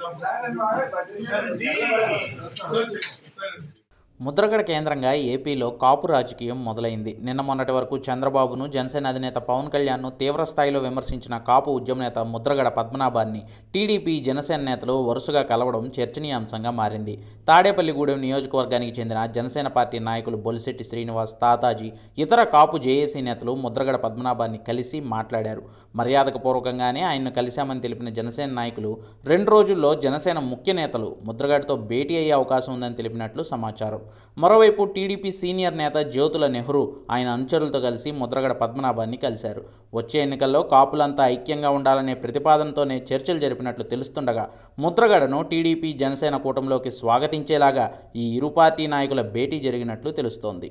Thank you. Mudragada కేంద్రంగా ఏపీలో కాపు రాజకీయం మొదలైంది. నిన్న మొన్నటి వరకు చంద్రబాబును జనసేన అధినేత పవన్ కళ్యాణ్ను తీవ్రస్థాయిలో విమర్శించిన కాపు ఉద్యమ నేత ముద్రగడ పద్మనాభాన్ని టీడీపీ జనసేన నేతలు వరుసగా కలవడం చర్చనీయాంశంగా మారింది. తాడేపల్లిగూడెం నియోజకవర్గానికి చెందిన జనసేన పార్టీ నాయకులు బొలిశెట్టి శ్రీనివాస్ తాతాజీ ఇతర కాపు జేఏసీ నేతలు ముద్రగడ పద్మనాభాన్ని కలిసి మాట్లాడారు. మర్యాదకు పూర్వకంగానే ఆయన్ను కలిశామని తెలిపిన జనసేన నాయకులు రెండు రోజుల్లో జనసేన ముఖ్య నేతలు ముద్రగడతో భేటీ అయ్యే అవకాశం ఉందని తెలిపినట్లు సమాచారం. మరోవైపు టీడీపీ సీనియర్ నేత జ్యోతుల నెహ్రూ ఆయన అనుచరులతో కలిసి ముద్రగడ పద్మనాభాన్ని కలిశారు. వచ్చే ఎన్నికల్లో కాపులంతా ఐక్యంగా ఉండాలనే ప్రతిపాదనతోనే చర్చలు జరిపినట్లు తెలుస్తుండగా ముద్రగడను టీడీపీ జనసేన కూటమిలోకి స్వాగతించేలాగా ఈ ఇరు పార్టీ నాయకుల భేటీ జరిగినట్లు తెలుస్తోంది.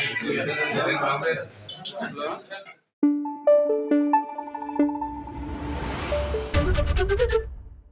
Thank you.